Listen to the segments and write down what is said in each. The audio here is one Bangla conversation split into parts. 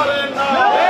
চলতে না।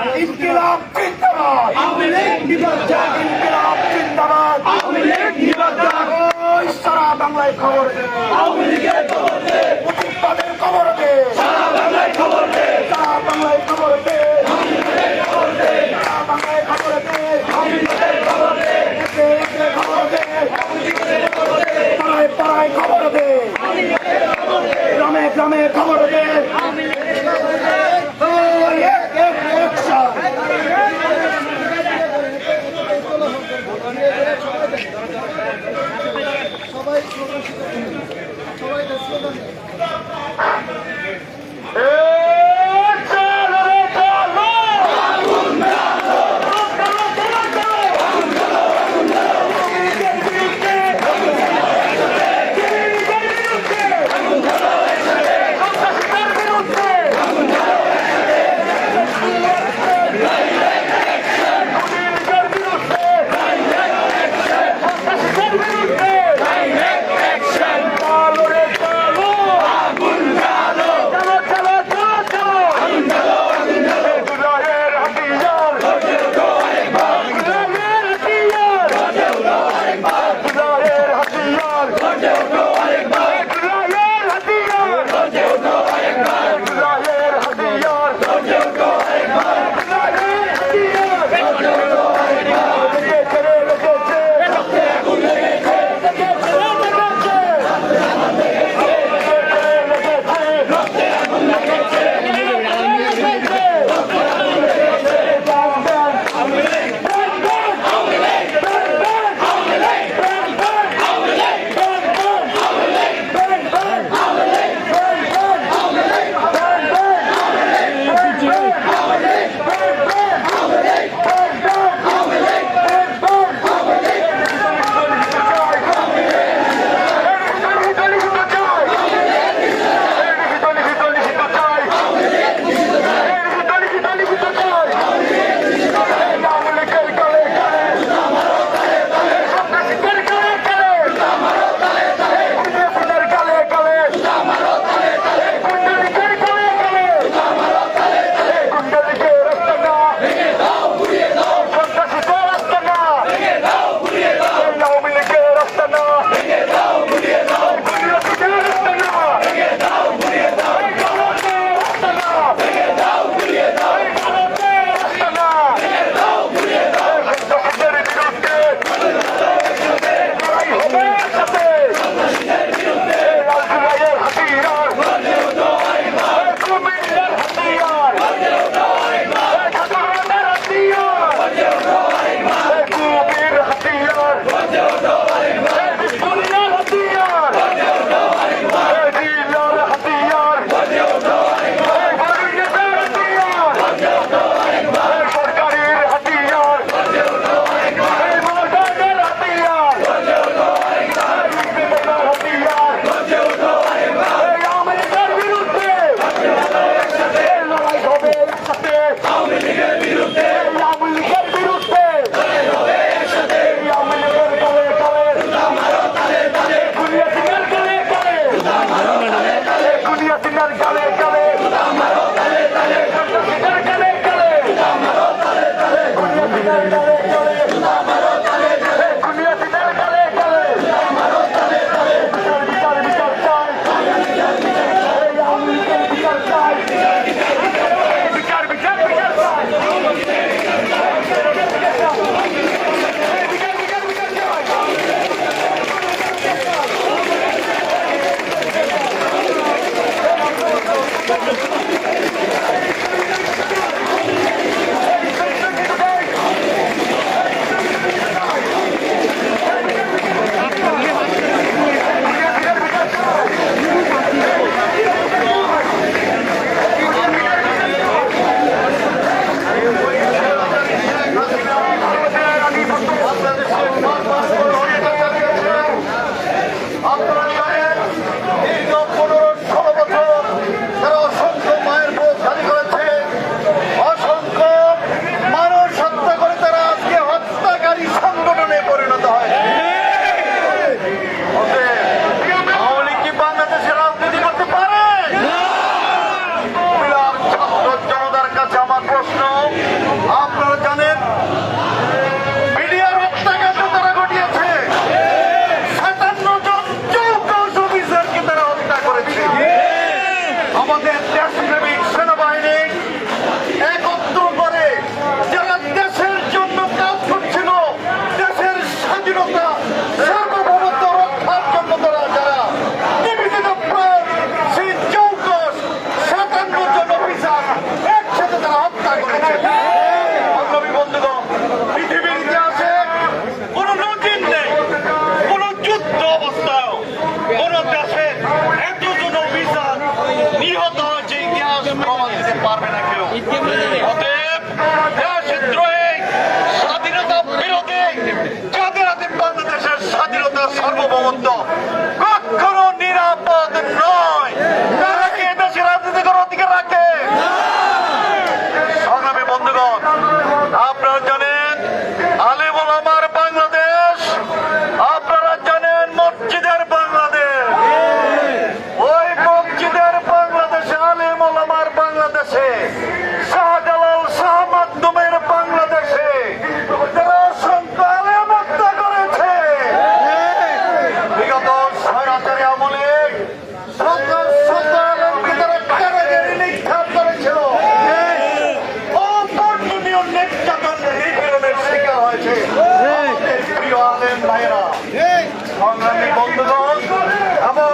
Ben, ben. আওয়ামী লীগ এক। ব্যান করো আওয়ামী লীগ দফা এক, দাবি এক। ব্যান করো আওয়ামী লীগ আওয়ামী লীগ দিবাজ্জাত ইনকিলাব জিন্দাবাদ ইনকিলাব জিন্দাবাদ ওই সারা বাংলায় খবর দে মুজিববাদের খবর দে সারা বাংলায় খবর দে সারা বাংলায় খবর দে একে একে খবর দে পাড়ায় পাড়ায় খবর দে গ্রামে গ্রামে খবর দে ওই mundo. সংগ্রামী বন্ধুগণ এবং